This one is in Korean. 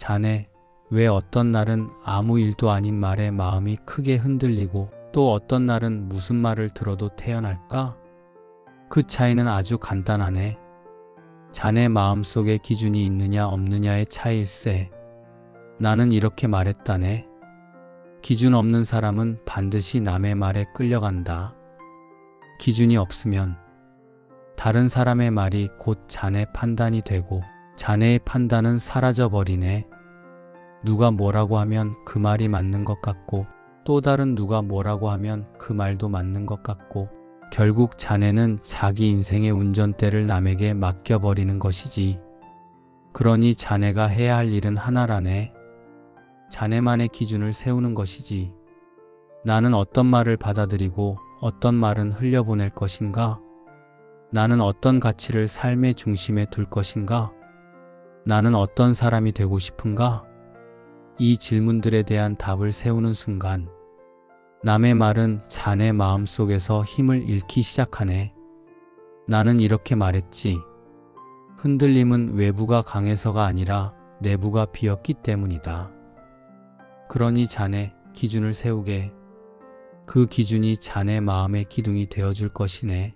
자네, 왜 어떤 날은 아무 일도 아닌 말에 마음이 크게 흔들리고 또 어떤 날은 무슨 말을 들어도 태어날까? 그 차이는 아주 간단하네. 자네 마음 속에 기준이 있느냐 없느냐의 차이일세. 나는 이렇게 말했다네. 기준 없는 사람은 반드시 남의 말에 끌려간다. 기준이 없으면 다른 사람의 말이 곧 자네 판단이 되고 자네의 판단은 사라져 버리네. 누가 뭐라고 하면 그 말이 맞는 것 같고 또 다른 누가 뭐라고 하면 그 말도 맞는 것 같고 결국 자네는 자기 인생의 운전대를 남에게 맡겨버리는 것이지. 그러니 자네가 해야 할 일은 하나라네. 자네만의 기준을 세우는 것이지. 나는 어떤 말을 받아들이고 어떤 말은 흘려보낼 것인가? 나는 어떤 가치를 삶의 중심에 둘 것인가? 나는 어떤 사람이 되고 싶은가? 이 질문들에 대한 답을 세우는 순간 남의 말은 자네 마음 속에서 힘을 잃기 시작하네. 나는 이렇게 말했지. 흔들림은 외부가 강해서가 아니라 내부가 비었기 때문이다. 그러니 자네 기준을 세우게. 그 기준이 자네 마음의 기둥이 되어줄 것이네.